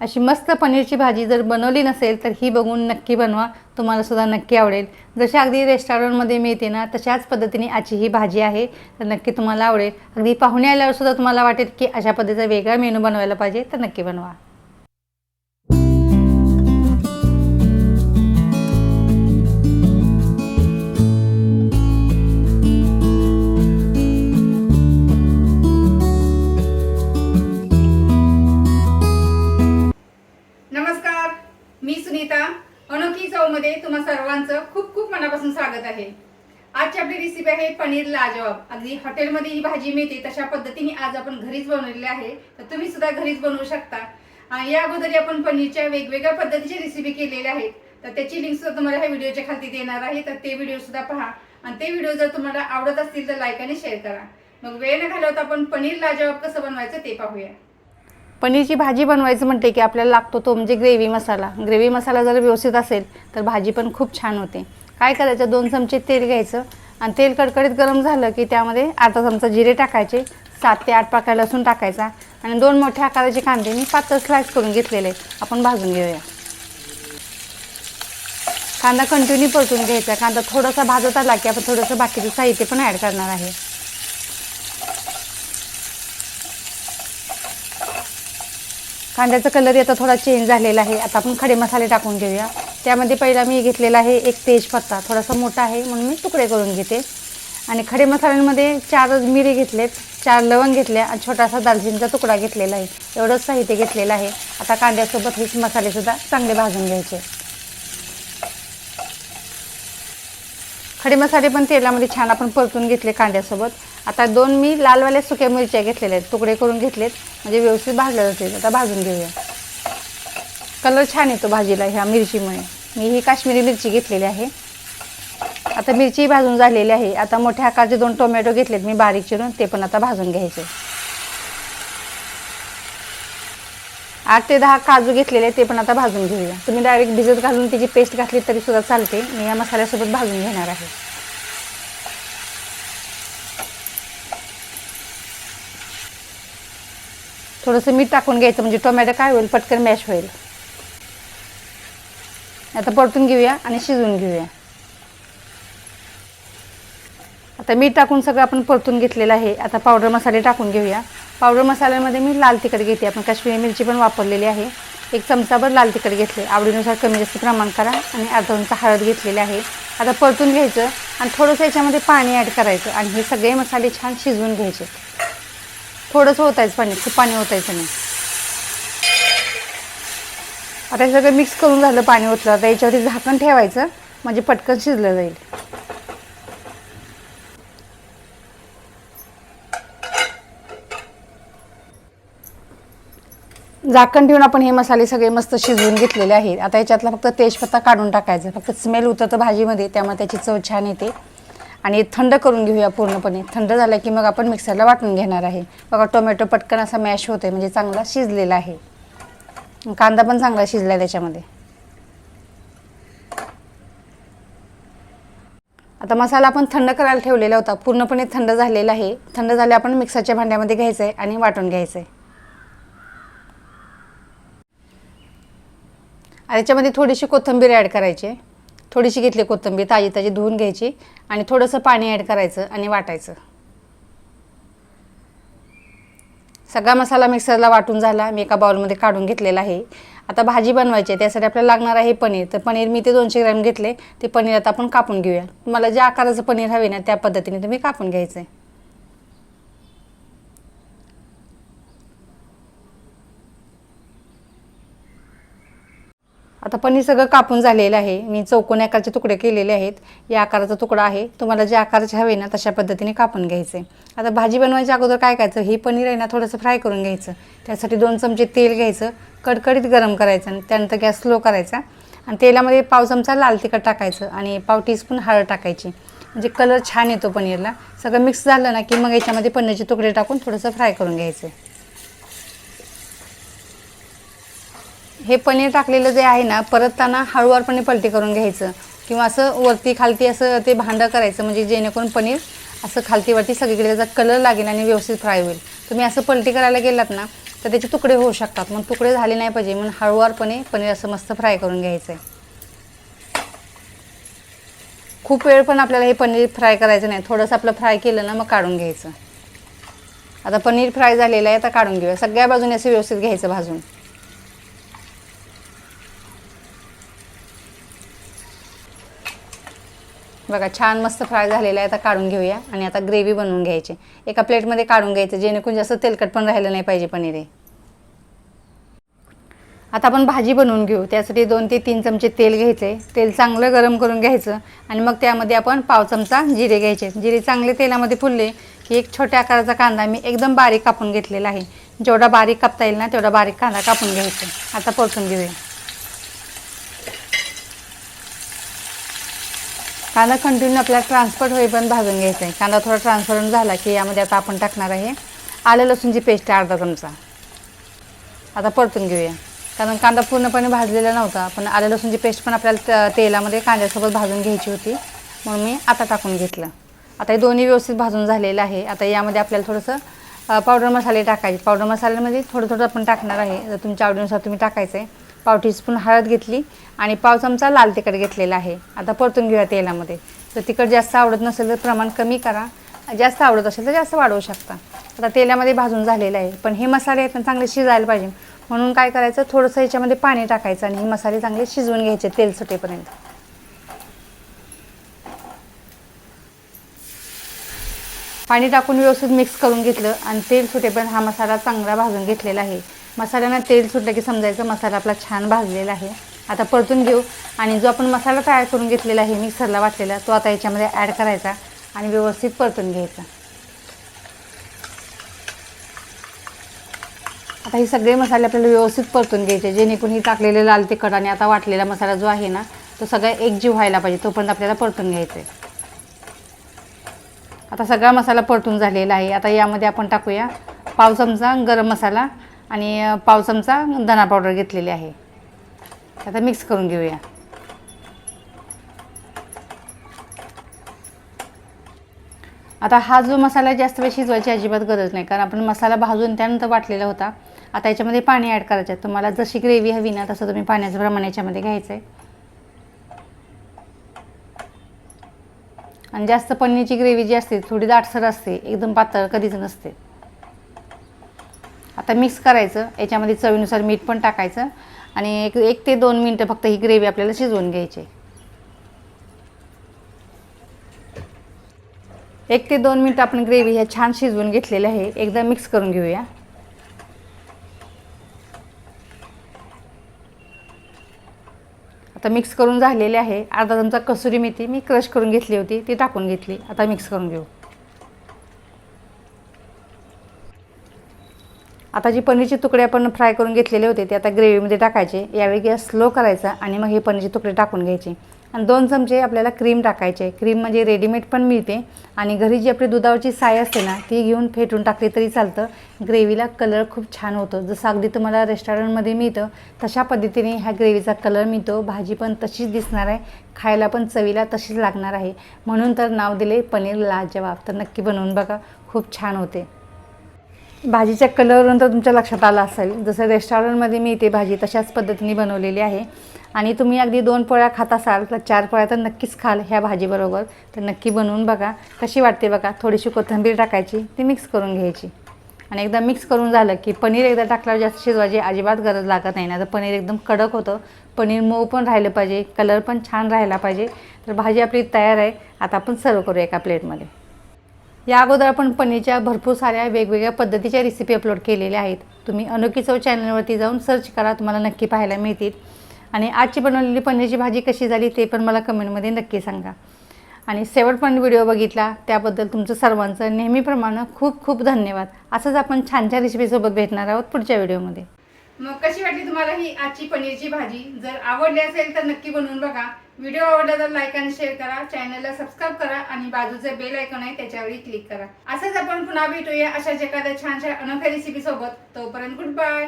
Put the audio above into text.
अशी मस्त पनीरची भाजी जर बनवली नसेल तर ही बघून नक्की बनवा. तुम्हालासुद्धा नक्की आवडेल. जशी अगदी रेस्टॉरंटमध्ये मिळते ना तशाच पद्धतीने आजची ही भाजी आहे. तर नक्की तुम्हाला आवडेल. अगदी पाहुणे आल्यावरसुद्धा तुम्हाला वाटेल की अशा पद्धतीचा वेगळा मेनू बनवायला पाहिजे तर नक्की बनवा. आजची आपली रेसिपी आहे पनीर लाजवाब अगदी हॉटेलमध्ये ही भाजी मिळते तशा पद्धतीने आज आपण घरीच बनवलेली आहे. तर तुम्ही सुद्धा घरीच बनवू शकता. आणि या अगोदरी आपण पनीरच्या वेगवेगळ्या पद्धतीची रेसिपी केलेल्या आहेत. तर त्याची लिंक सुद्धा तुम्हाला ह्या व्हिडिओच्या खाली देणार आहे. तर ते व्हिडिओ सुद्धा पहा. आणि ते व्हिडिओ जर तुम्हाला आवडत असतील तर लाईक आणि शेअर करा. मग वेळ न घालवता आपण पनीर लाजवाब कसं बनवायचं ते पाहूया. पनीरची भाजी बनवायचं म्हणते की आपल्याला लागतो तो म्हणजे ग्रेव्ही मसाला. ग्रेव्ही मसाला जर व्यवस्थित असेल तर भाजी पण खूप छान होते. काय करायचं? दोन चमचे तेल घ्यायचं. आणि तेल कडकडीत गरम झालं की त्यामध्ये अर्धा चमचा जिरे टाकायचे. सात ते आठ पाकळ्या लसूण टाकायचा. आणि दोन मोठ्या आकाराचे कांदे मी पातळ स्लाइस करून घेतलेले. आपण भाजून घेऊया. कांदा कंटिन्यू परतून घ्यायचा. कांदा थोडासा भाजत आला की आपण थोडंसं बाकीचं साहित्य पण ॲड करणार आहे. कांद्याचा कलर आता थोडा चेंज झालेला आहे. आता आपण खडे मसाले टाकून घेऊया. त्यामध्ये पहिला मी घेतलेला आहे एक तेजपत्ता थोडासा मोठा आहे म्हणून मी तुकडे करून घेते. आणि खडे मसाल्यांमध्ये चार मिरी घेतलेत चार लवंग घेतल्या आणि छोटासा दालचिनीचा तुकडा घेतलेला आहे. एवढंच साहित्य घेतलेलं आहे. आता कांद्यासोबत हेच मसालेसुद्धा चांगले भाजून घ्यायचे. खडे मसाले पण तेलामध्ये छान आपण परतून घेतले कांद्यासोबत. आता दोन मी लालवाल्या सुक्या मिरच्या घेतलेल्या आहेत. तुकडे करून घेतलेत. म्हणजे व्यवस्थित भाजलं जातील. आता भाजून घेऊया. कलर छान येतो भाजीला ह्या मिरचीमुळे. मी ही काश्मीरी मिरची घेतलेली आहे. आता मिरची भाजून झालेली आहे. आता मोठ्या आकारचे दोन टोमॅटो घेतलेत मी बारीक चिरून ते पण आता भाजून घ्यायचे. आठ ते दहा काजू घेतलेले ते पण आता भाजून घेऊया. तुम्ही डायरेक्ट भिजत घालून त्याची पेस्ट घातली तरी सुद्धा चालते. मी या मसाल्यासोबत भाजून घेणार आहे. थोडंसं मीठ टाकून घ्यायचं म्हणजे टोमॅटो काय होईल पटकन मॅश होईल. आता परतून घेऊया आणि शिजवून घेऊया. आता मीठ टाकून सगळं आपण परतून घेतलेलं आहे. आता पावडर मसाले टाकून घेऊया. पावडर मसाल्यामध्ये मी लाल तिखट घेते. आपण काश्मीरी मिरची पण वापरलेली आहे. एक चमचाभर लाल तिखट घेतले आवडीनुसार कमी जास्त प्रमाण करा आणि अर्धा चमचा हळद घेतलेली आहे. आता परतून घ्यायचं आणि थोडंसं याच्यामध्ये पाणी ॲड करायचं आणि हे सगळे मसाले छान शिजवून घ्यायचे. थोडंसं होतायचं पाणी. खूप पाणी होतायचं नाही आता हे सगळं मिक्स करून झालं पाणी ओतलं. आता याच्यावरती झाकण ठेवायचं. म्हणजे पटकन शिजलं जाईल. झाकण ठेवून आपण हे मसाले सगळे मस्त शिजवून घेतलेले आहेत. आता याच्यातला फक्त तेजपत्ता काढून टाकायचा. फक्त स्मेल उतरतं भाजीमध्ये त्यामुळे त्याची चव छान येते. आणि थंड करून घेऊया पूर्णपणे. थंड झालं की मग आपण मिक्सरला वाटून घेणार आहे. बघा टोमॅटो पटकन असा मॅश होतो म्हणजे चांगला शिजलेला आहे. कांदा पण चांगला शिजला त्याच्यामध्ये. आता मसाला आपण थंड करायला ठेवलेला होता. पूर्णपणे थंड झालेला आहे. थंड झाले आपण मिक्सरच्या भांड्यामध्ये घ्यायचं आहे आणि वाटून घ्यायचं आहे आणि याच्यामध्ये थोडीशी कोथिंबीर ॲड करायची. थोडीशी घेतली कोथिंबीर ताजी ताजी धुवून घ्यायची आणि थोडंसं पाणी ॲड करायचं आणि वाटायचं. सगळा मसाला मिक्सरला वाटून झाला. मी एका बाउलमध्ये काढून घेतलेला आहे. आता भाजी बनवायची आहे त्यासाठी आपल्याला लागणार आहे पनीर. तर पनीर मी ते दोनशे ग्रॅम घेतले. ते पनीर आता आपण कापून घेऊया. तुम्हाला ज्या आकाराचं पनीर हवे ना त्या पद्धतीने तुम्ही कापून घ्यायचं आहे आता पनीर सगळं कापून झालेलं आहे. मी चौकोन आकाराचे तुकडे केलेले आहेत. या आकाराचा तुकडा आहे. तुम्हाला जे आकाराचे हवे ना तशा पद्धतीने कापून घ्यायचे. आता भाजी बनवायच्या अगोदर काय करायचं? हे पनीर आहे ना थोडंसं फ्राय करून घ्यायचं. त्यासाठी दोन चमचे तेल घ्यायचं. कडकडीत गरम करायचं आणि त्यानंतर गॅस स्लो करायचा. आणि तेलामध्ये पाव चमचा लाल तिखट टाकायचं आणि पाव टीस्पून हळद टाकायची. म्हणजे कलर छान येतो पनीरला. सगळं मिक्स झालं ना की मग याच्यामध्ये पनीरचे तुकडे टाकून थोडंसं फ्राय करून घ्यायचं. हे पनीर टाकलेलं जे आहे ना परतताना हळूवारपणे पलटी करून घ्यायचं. किंवा असं वरती खालती असं ते भांडं करायचं म्हणजे जेणेकरून पनीर असं खालतीवरती सगळीकडे त्याचा कलर लागेल आणि व्यवस्थित फ्राय होईल. तुम्ही असं पलटी करायला गेलात ना तर त्याचे तुकडे होऊ शकतात. मग तुकडे झाले नाही पाहिजे म्हणून हळूवारपणे पनीर असं मस्त फ्राय करून घ्यायचं आहे खूप वेळ पण आपल्याला हे पनीर फ्राय करायचं नाही. थोडंसं आपलं फ्राय केलं ना मग काढून घ्यायचं. आता पनीर फ्राय झालेलं आहे आता काढून घेऊया. सगळ्या बाजूने असं व्यवस्थित घ्यायचं भाजून. बघा छान मस्त फ्राय झालेला आहे आता काढून घेऊया आणि आता ग्रेव्ही बनवून घ्यायची. एका प्लेटमध्ये काढून घ्यायचं जेणेकरून जास्त तेलकट पण राहिलं नाही पाहिजे पनीर हे. आता आपण भाजी बनवून घेऊ. त्यासाठी दोन ते तीन चमचे तेल घ्यायचे. तेल चांगलं गरम करून घ्यायचं आणि मग त्यामध्ये आपण पाव चमचा जिरे घ्यायचे. जिरे चांगले तेलामध्ये फुलले की एक छोट्या आकाराचा कांदा मी एकदम बारीक कापून घेतलेला आहे. जेवढा बारीक कापता येईल ना तेवढा बारीक कांदा कापून घ्यायचा. आता परतून घेऊया. कांदा कंटिन्यू आपल्याला ट्रान्सफर होईपर्यंत भाजून घ्यायचा आहे. कांदा थोडा ट्रान्सफर झाला की यामध्ये आता आपण टाकणार आहे आलं लसूणची पेस्ट आहे अर्धा चमचा. आता परतून घेऊया. कारण कांदा पूर्णपणे भाजलेला नव्हता पण आलं लसूणची पेस्ट पण आपल्याला तेलामध्ये कांद्यासोबत भाजून घ्यायची होती. म्हणून मी आता टाकून घेतलं. आता हे दोन्ही व्यवस्थित भाजून झालेलं आहे. आता यामध्ये आपल्याला थोडंसं पावडर मसाले टाकायचे. पावडर मसाल्यामध्ये थोडं थोडं आपण टाकणार आहे. जर तुमच्या आवडीनुसार तुम्ही टाकायचं आहे पाव टीस्पून हळद घेतली आणि पाव चमचा लाल तिखट घेतलेला आहे. आता परतून घेऊया तेलामध्ये. तर तिखट जास्त आवडत नसेल तर प्रमाण कमी करा. जास्त आवडत असेल तर जास्त वाढवू शकता. आता तेलामध्ये भाजून झालेलं आहे. पण हे मसाले आहेत ना चांगले शिजायला पाहिजे. म्हणून काय करायचं? थोडंसं याच्यामध्ये पाणी टाकायचं आणि हे मसाले चांगले शिजवून घ्यायचे तेल सुटेपर्यंत. पाणी टाकून व्यवस्थित मिक्स करून घेतलं आणि तेल सुटेपर्यंत हा मसाला चांगला भाजून घेतलेला आहे. मसाल्यानं तेल सुटलं की समजायचं मसाला आपला छान भाजलेला आहे. आता परतून घेऊ. आणि जो आपण मसाला तयार करून घेतलेला आहे मिक्सरला वाटलेला तो आता याच्यामध्ये ॲड करायचा आणि व्यवस्थित परतून घ्यायचा. आता हे सगळे मसाले आपल्याला व्यवस्थित परतून घ्यायचे. जेणेकरून ही टाकलेले लाल तिखट आणि आता वाटलेला मसाला जो आहे ना तो सगळा एकजीव व्हायला पाहिजे तोपर्यंत आपल्याला परतून घ्यायचं आहे आता सगळा मसाला परतून झालेला आहे. आता यामध्ये आपण टाकूया पाव चमचा गरम मसाला आणि पाव चमचा धना पावडर घेतलेली आहे. आता मिक्स करून घेऊया. आता हा जो मसाला जास्त वेळ शिजवायची अजिबात गरज नाही कारण आपण मसाला भाजून त्यानंतर वाटलेला होता. आता याच्यामध्ये पाणी ॲड करायचं आहे. तुम्हाला जशी ग्रेव्ही हवी ना तसं तुम्ही पाण्याचं प्रमाण याच्यामध्ये घ्यायचं आहे आणि जास्त पनीरची ग्रेव्ही जी असते थोडी दाटसर असते एकदम पातळ कधीच नसते. आता मिक्स करायचं याच्यामध्ये चवीनुसार मीठ पण टाकायचं आणि एक एक ते दोन मिनटं फक्त ही ग्रेव्ही आपल्याला शिजवून घ्यायची. एक ते दोन मिनटं आपण ग्रेव्ही ह्या छान शिजवून घेतलेल्या आहे एकदा मिक्स करून घेऊया. आता मिक्स करून झालेले आहे. अर्धा चमचा कसुरी मेथी मी क्रश करून घेतली होती ती टाकून घेतली. आता मिक्स करून घेऊ. आता जी पनीरचे तुकडे आपण फ्राय करून घेतलेले होते ते आता ग्रेव्हीमध्ये टाकायचे. यावेळी गॅस स्लो करायचा आणि मग हे पनीरचे तुकडे टाकून घ्यायचे. आणि दोन चमचे आपल्याला क्रीम टाकायचे. क्रीम म्हणजे रेडीमेड पण मिळते. आणि घरी जी आपली दुधावरची साय असते ना ती घेऊन फेटून टाकली तरी चालतं. ग्रेव्हीला कलर खूप छान होतो. जसं अगदी तुम्हाला रेस्टॉरंटमध्ये मिळतं तशा पद्धतीने ह्या ग्रेव्हीचा कलर मिळतो. भाजी पण तशीच दिसणार आहे. खायला पण चवीला तशीच लागणार आहे. म्हणून तर नाव दिले पनीर लाजवाब. तर नक्की बनवून बघा. खूप छान होते. भाजीच्या कलरवरून तर तुमच्या लक्षात आलं असेल. जसं रेस्टॉरंटमध्ये मी इथे भाजी तशाच पद्धतीने बनवलेली आहे. आणि तुम्ही अगदी दोन पोळ्या खात असाल तर चार पोळ्या तर नक्कीच खाल ह्या भाजीबरोबर. तर नक्की बनवून बघा. कशी वाटते बघा? थोडीशी कोथिंबीर टाकायची ती मिक्स करून घ्यायची. आणि एकदा मिक्स करून झालं की पनीर एकदा टाकल्यावर जास्त शिजवायची अजिबात गरज लागत नाही. ना तर पनीर एकदम कडक होतं. पनीर मऊ पण राहिलं पाहिजे कलर पण छान राहिला पाहिजे. तर भाजी आपली तयार आहे. आता आपण सर्व करू एका प्लेटमध्ये. या अगोदर आपण पनीरच्या भरपूर साऱ्या वेगवेगळ्या पद्धतीच्या रेसिपी अपलोड केलेल्या आहेत. तुम्ही अनोखी चव चॅनलवरती जाऊन सर्च करा. तुम्हाला नक्की पाहायला मिळतील. आणि आजची बनवलेली पनीरची भाजी कशी झाली ते पण मला कमेंटमध्ये नक्की सांगा. आणि शेवटपर्यंत व्हिडिओ बघितला त्याबद्दल तुमचं सर्वांचं नेहमीप्रमाणे खूप खूप धन्यवाद. असंच आपण छान छान रेसिपीसोबत भेटणार आहोत पुढच्या व्हिडिओमध्ये. मग कशी वाटली तुम्हाला ही आजची पनीरची भाजी? जर आवडली असेल तर नक्की बनवून बघा. व्हिडिओ आवडला तर लाईक आणि शेअर करा. चॅनलला सबस्क्राईब करा आणि बाजूचं बेल ऐकून आहे त्याच्यावरही क्लिक करा. असंच आपण पुन्हा भेटूया अशाच एखाद्या छान अनोख्या रेसिपी सोबत. तोपर्यंत गुड बाय